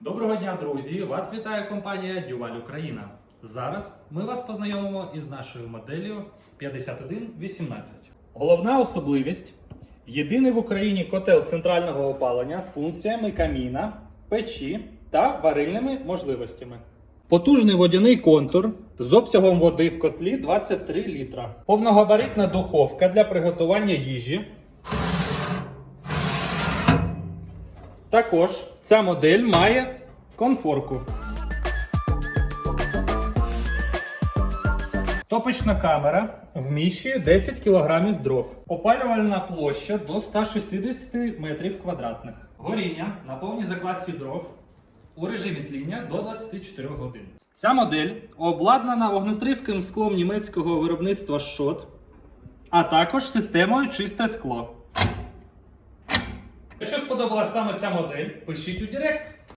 Доброго дня, друзі! Вас вітає компанія Дюваль Україна. Зараз ми вас познайомимо із нашою моделлю 5118. Головна особливість єдиний в Україні котел центрального опалення з функціями каміна, печі та варильними можливостями. Потужний водяний контур з обсягом води в котлі 23 літра. Повногабаритна духовка для приготування їжі. Також ця модель має конфорку. Топочна камера вміщує 10 кг дров. Опалювальна площа до 160 метрів квадратних. Горіння на повній закладці дров у режимі тління до 24 годин. Ця модель обладнана вогнетривким склом німецького виробництва Schott, а також системою чисте скло. Якщо сподобалась саме ця модель, пишіть у Директ.